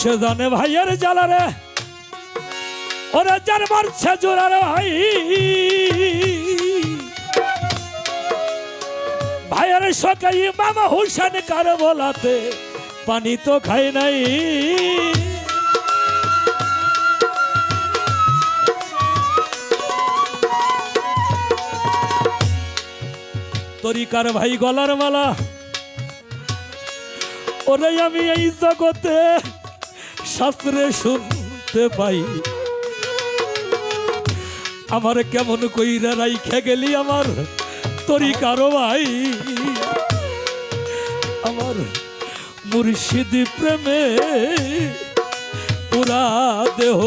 সে জানে ভাইয়ের জ্বালারে। ওরে যার মারছে জোরার ভাই। ভাইয়ের সকাই মামা হুসেন কার বলাতে পানি তো খাই নাই। তরিকার ভাই গলার মালা। ওরে আমি এই জগতে শাস্ত্রে শুনতে পাই। আমার কেমন কইরা রাইখে গেলি আমার তরিকারও ভাই। আমার মুর্শিদ প্রেমে পুরা দেহ।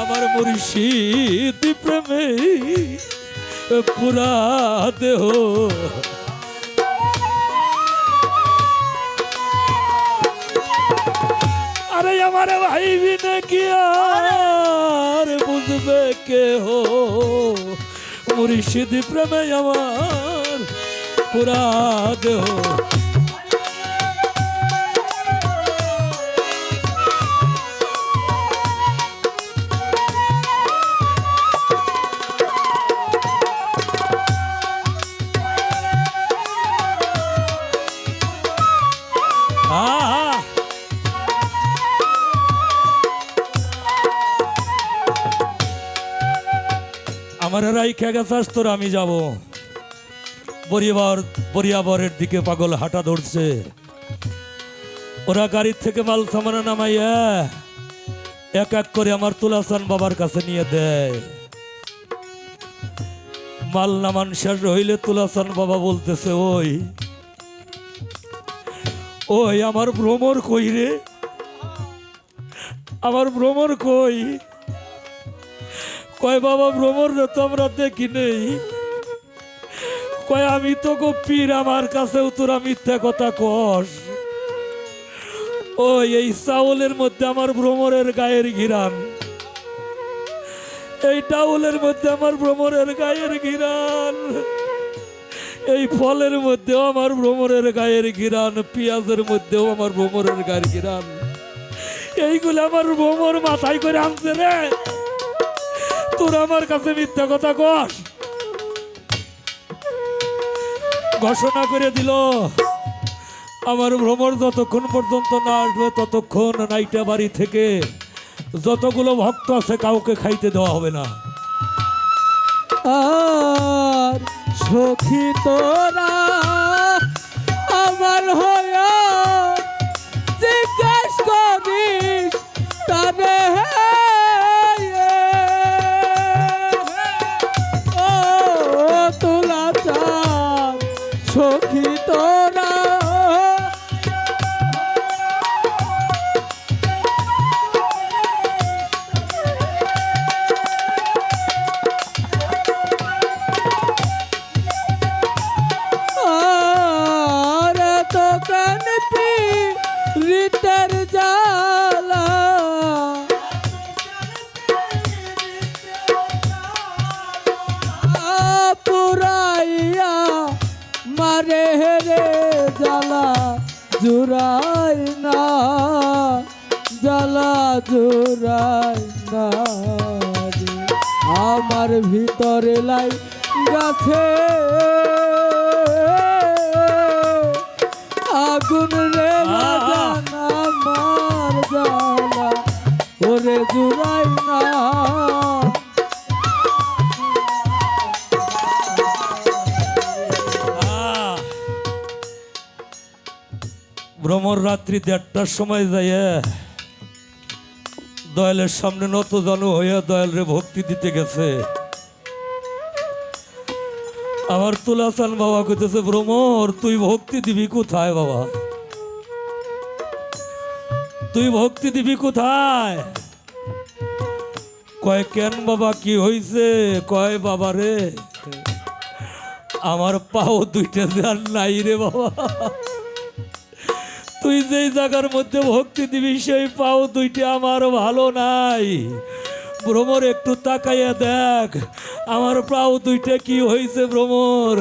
আমার মুর্শিদ প্রেমে পুরা দেহ। আমার ভাই বিনে কি আর বুঝবে কে হো মুর্শিদ প্রেমে আমার পুরা দেহ। আমার রাইখে গেছাস তোর আমি যাব। পরিবার বরিয়াবরের দিকে পাগল হাঁটা ধরছে। ওরা গাড়ির থেকে মাল সামানা নামাইয়া এক এক করে আমার তুলাসান বাবার কাছে নিয়ে দেয়। মাল নামান শেষ হইলে তুলাসান বাবা বলতেছে, ওই ওই আমার ভ্রমর কই রে? আমার ভ্রমর কই? কয়, বাবা ভ্রমর তো আমরা দেখি নেই। কয়, আমি তো গো পীর, আমার কাছেও তোরা মিথ্যা কথা কস। ওই, এই চাউলের মধ্যে আমার ভ্রমরের গায়ের ঘিরান। এই টাউলের মধ্যে আমার ভ্রমরের গায়ের ঘিরান। এই ফলের মধ্যেও আমার ভ্রমরের গায়ের ঘিরান, পেঁয়াজের মধ্যেও আমার ভ্রমরের গায়ের ঘিরান। এইগুলো আমার ভ্রমর মাথায় করে আনছে রে। তোর আমার কাছে মিথ্যা কথা কস। ঘোষণা করে দিল, আমার ভ্রমর যতক্ষণ পর্যন্ত না আসবে, ততক্ষণ নাইটা বাড়ি থেকে যতগুলো ভক্ত আছে কাউকে খাইতে দেওয়া হবে না। আর সখী তোরা জুরাই না। আমার ভিতরে লাই গাছে আগুন রে আমার জালা ওরে জুড়াই না! ভ্রমর রাত্রি দেড়টার সময় যাইয়া দয়ালের সামনে নত জানু হইয়া দয়ালরে ভক্তি দিতে গেছে। আমার তুলাসান বাবা কইতেছে ভ্রমর তুই ভক্তি দিবি কোথায় বাবা? তুই ভক্তি দিবি কোথায়? কয়, কেন বাবা, কি হইছে? কয়, বাবা রে, আমার পাও দুইটা যার নাই রে বাবা। তুই যেই জায়গার মধ্যে ভক্তি দিবি, সেই পাও দুইটা আমার ভালো নাই। ভ্রমর, একটু তাকাইয়া দেখ, আমার পাও দুইটা কি হয়েছে ভ্রমর?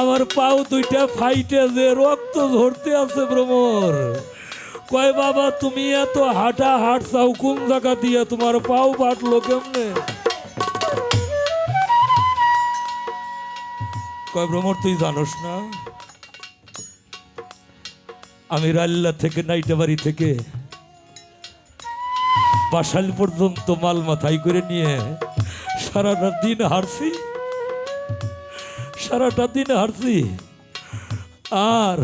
আমার পাও দুইটা ফাইটে যে রক্ত ঝরতে আছে ভ্রমর। কয় বাবা, তুমি এত হাঁটা হাঁটছাও কোন জায়গা দিয়ে তোমার পাও বাটলো কেমনে? কয় ভ্রমর, তুই জানোস না? আমি রাল্লা থেকে নাইটাবাড়ি থেকে বাসাল পর্যন্ত মাল মাথায় করে নিয়ে সারাটা দিন হারছি সারাটা দিন হারছি আর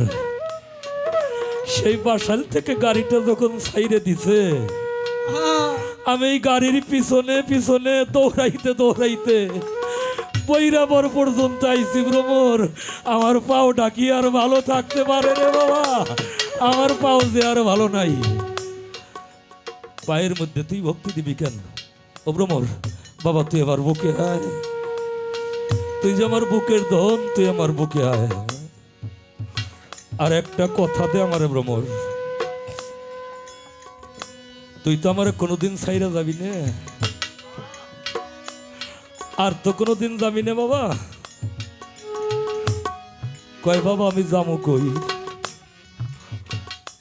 সেই বাসাল থেকে গাড়িটা যখন সাইরে দিছে, আমি গাড়ির পিছনে পিছনে দৌড়াইতে দৌড়াইতে বৈরাবর পর্যন্ত আইসি ভ্রমর আমার পাও ডাকি আর ভালো থাকতে পারে রে বাবা? আমার পাও যে আর ভালো নাই। পায়ের মধ্যে তুই ভক্তি দিবি কেন? ও ভ্রমর বাবা তুই আমার বুকে আয়। তুই যে আমার বুকের ধন, তুই আমার বুকে আয়। আর একটা কথা দে আমার ভ্রমর তুই তো আমার কোনোদিন সাইরা যাবি না। আর তো কোনোদিন যাবি না বাবা। কয় বাবা, আমি যামু কই?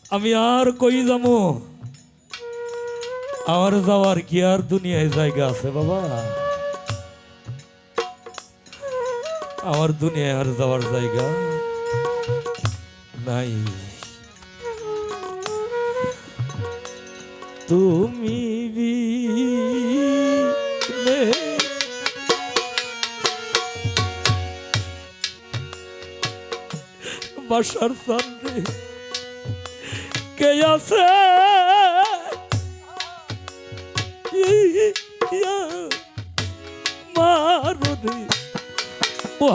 আমি আর কই যামু আমার যাওয়ার কি আর দুনিয়ায় জায়গা আছে বাবা? আমার দুনিয়ায় আর যাওয়ার জায়গা নাই। তুমি বাসার সামনে কে আছে?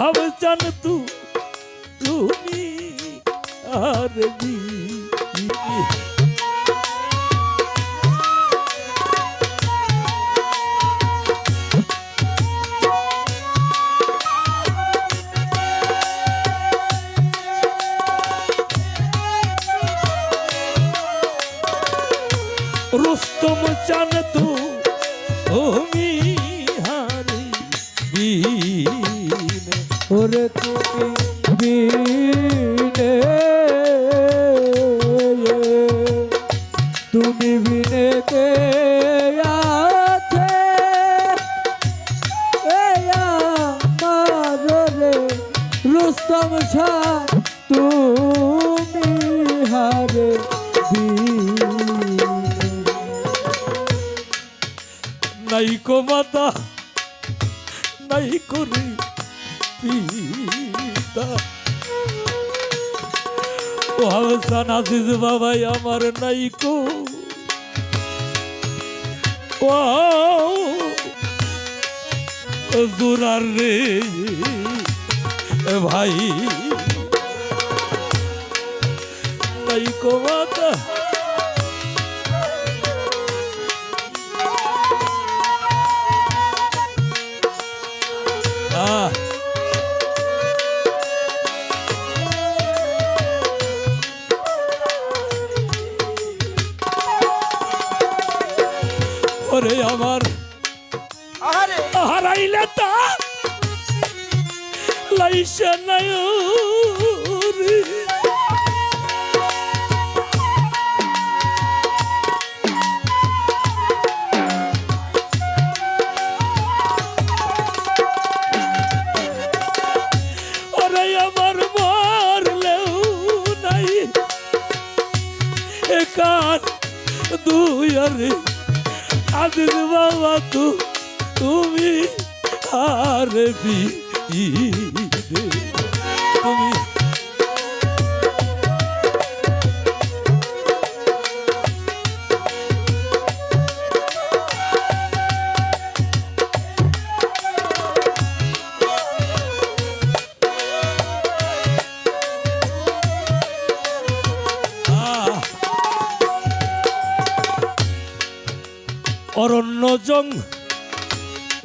হবে জান তু তুমি আর বি তুমি বিনে কে আছে রে রুস্তম শাহ তুমি হারে নাই কো মাতা, নাই করি পিতা। ও হাসান আজিজ বাবাই, আমার নাই কো ও জোরার রে ভাই। তাই কো মাতা। লাইসে নাই রে। ওরে আমার মারলেও নাই। একান দুই আরে? আজিজ বাবা তু তুমি আর বি তুমি। আহ। অরণ্য জং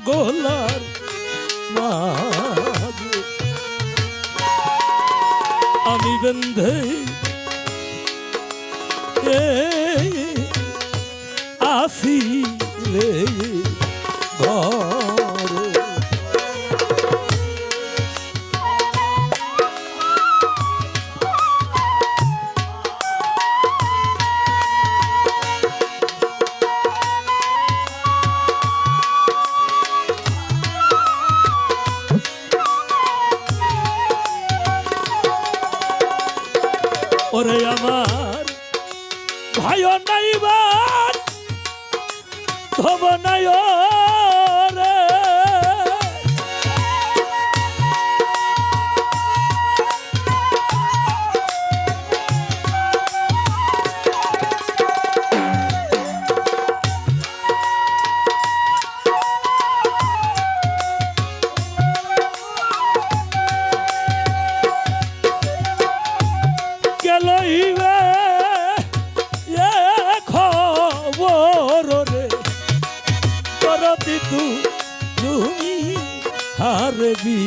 গোলার মাঝে বেন্ধে এ ওরে আমার ভাইও নাইবার ধব নাই করতি তু তুমি হারবি।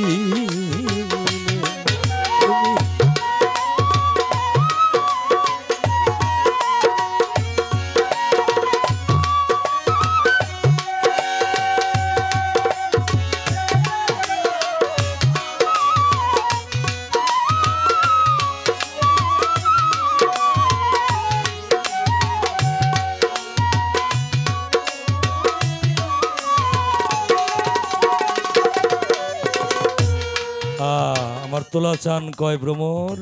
চান কয় ভ্রমর?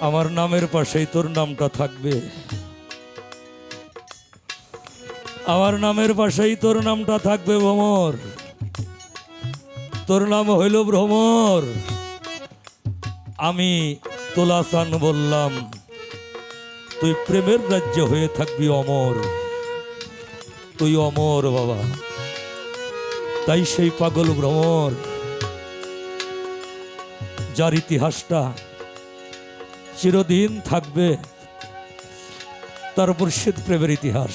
আমার নামের পাশেই তোর নামটা থাকবে। আমার নামের পাশেই তোর নামটা থাকবে ভ্রমর। তোর নাম হইল ভ্রমর। আমি তোলা চান বললাম, তুই প্রেমের রাজ্য হয়ে থাকবি অমর। তুই অমর বাবা। তাই সেই পাগল ভ্রমর যার ইতিহাসটা চিরদিন থাকবে তার শীত প্রেমের ইতিহাস।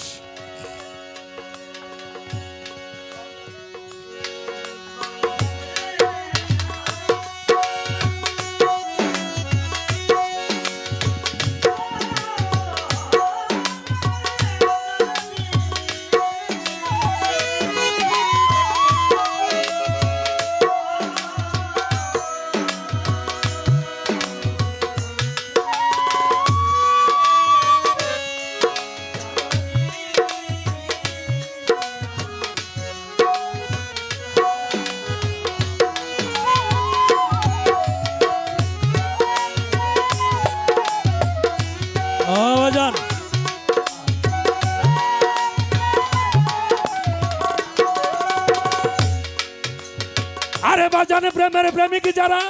আরে বাজানে প্রেমের প্রেমিক যারা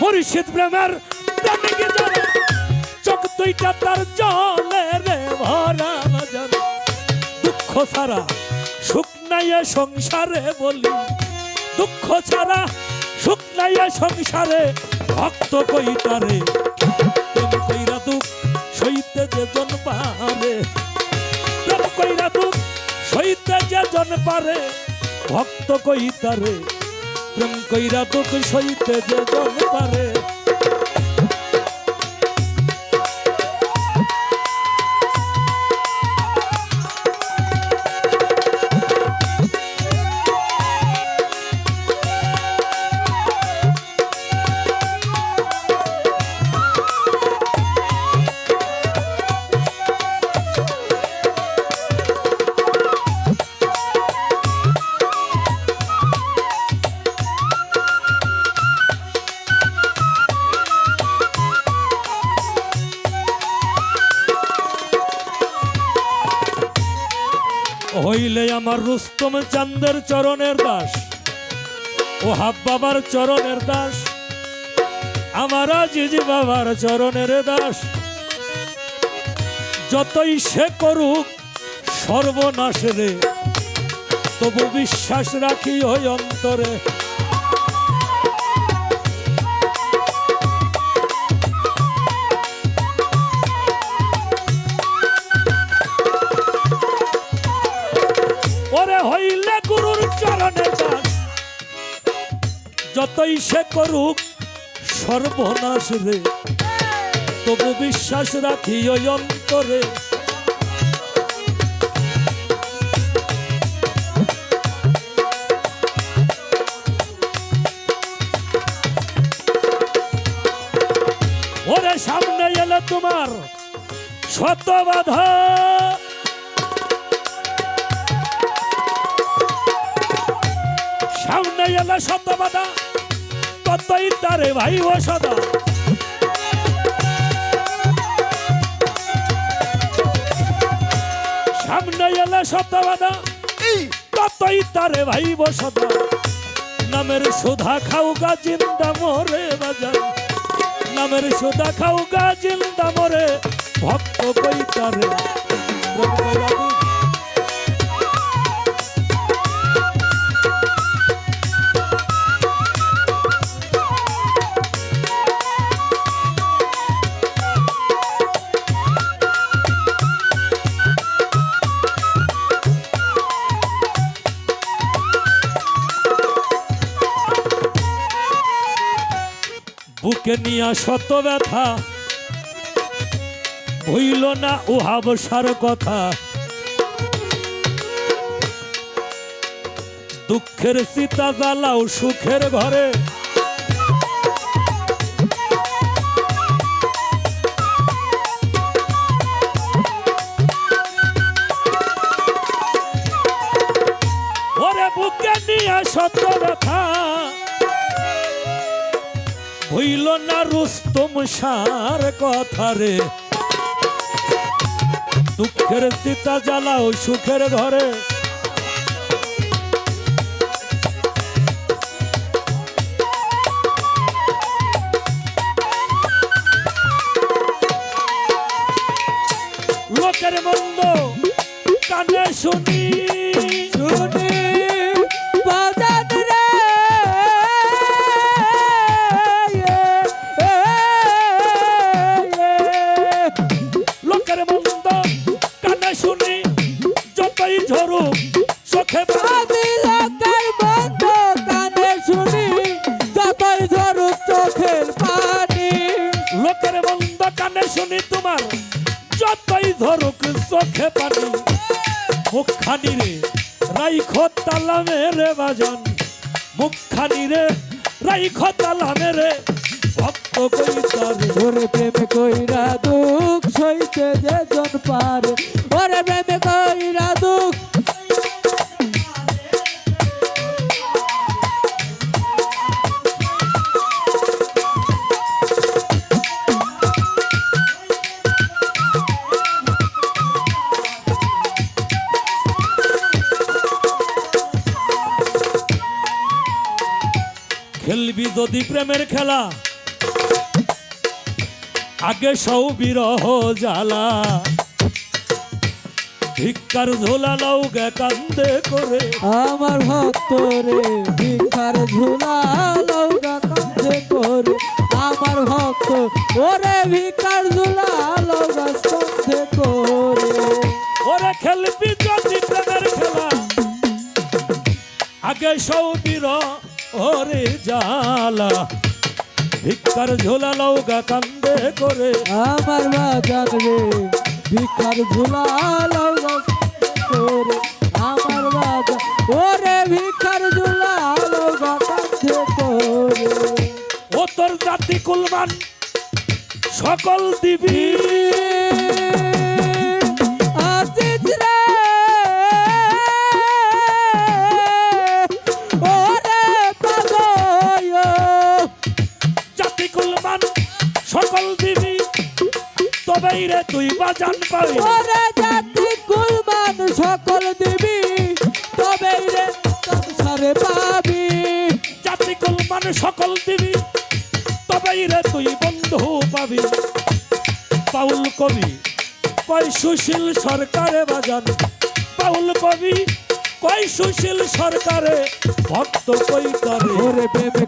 মুর্শিদ প্রেমের প্রেমিক যারা চোখ দুইটা তার জলে রে ভরা বাজান দুঃখ ছাড়া সুখ নাই সংসারে বলি দুঃখ ছাড়া সুখ নাই সংসারে ভক্ত কইতারে প্রেম কইরা দুঃখ সইতে যে জন পারে প্রেম কইরা দুঃখ সইতে যে জন পারে ভক্ত কইতারে প্রেম কইরা তোকে সইতে যে জন পারে রুস্তম চান্দের চরণের দাস ও হাব বাবার চরণের দাস। আমার জিজি বাবার চরণের দাস। যতই সে করুক, সর্বনাশ রে। তবু বিশ্বাস রাখি ওই অন্তরে। যতই সে করুক সর্বনাশ রে। তবু বিশ্বাস রাখি ওই অন্তরে। ওরে সামনে এলে তোমার শত বাধা। সামনে এলে শত বাধা। যতই তারে ভাই ও সদা। সামনে এলে সত্যবাদা এই। ততই তারে ভাই সদা। নামের সুধা খাউগা জিন্দা মরে বাজার। নামের সুধা খাউগা জিন্দা মরে। ভক্ত কই তারে? বুকে নিয়া শত ব্যথা। হইল না উহাবসার কথা। দুঃখের সীতা জ্বালাও সুখের ঘরে। শত না রুস্তম সার কথা রে। দুঃখের সীতা জ্বালাও সুখের ঘরে। লোকের মন্দ কানে শুনি। মুখখানি রে। রাইখো তালামে রে বাজন, মুখখানি রে। রাইখো তালামে রে। ভক্ত কইতার ধরে প্রেম কইরা দুঃখ সইতে যে জন পারে। প্রেমের খেলা। আগে সৌ বিরহ জ্বালা। ভিক্ষার ঝোলা নৌকা কান্দে করে। আমার ভক্ত রে ভিক্ষার ঝুলা লৌকা কাঁধে করে। আমার ভক্ত ওরে ভিক্ষার ঝুলা লৌকা কাঁধে করে। ওরে খেলবি যদি প্রেমের খেলা। আগে সৌ বিরহ ওরে জ্বালা ভিক্ষার ঝোলা নৌকা কান্দে করে। আমার বাজান রে ভিক্ষার ঝুলা লৌকা করে। আমার বাজান ওরে ভিক্ষার ঝুলা লৌকা কাঁধে করে। ও তোর জাতি কুলমান সকল দিবি। রে তুই বাজান পাবি ওরে জাতি কুলমান সকল দিবি তবে রে সংসারে পাবি। জাতি কুলমান সকল দিবি তবেই রে তুই বন্ধু পাবি। পাউল কবি কয় সুশীল সরকারে বাজান। পাউল কবি কয় সুশীল সরকারে ভক্ত কই করে ওরে প্রেমে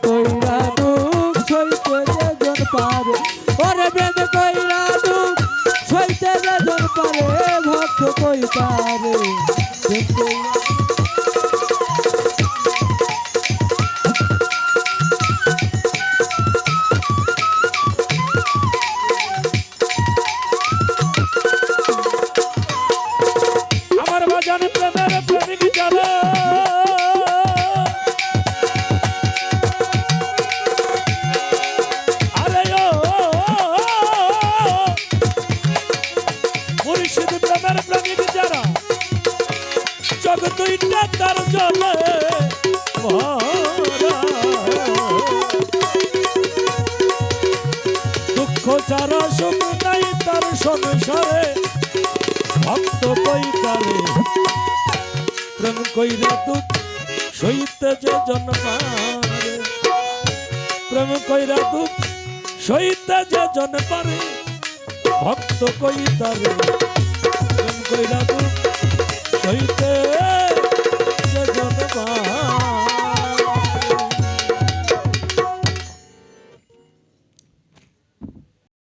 ভক্ত কই দুইটা তার জলে দুঃখ যারা সুখ নাই তার সংসারে, ভক্ত কইতারে প্রেম কইরা দুঃখ সইতে যে জন্মারে প্রেম কইরা দুঃখ সইতে যে জন্মারে ভক্ত কইতারে প্রেম কইরা দুঃখ সইতে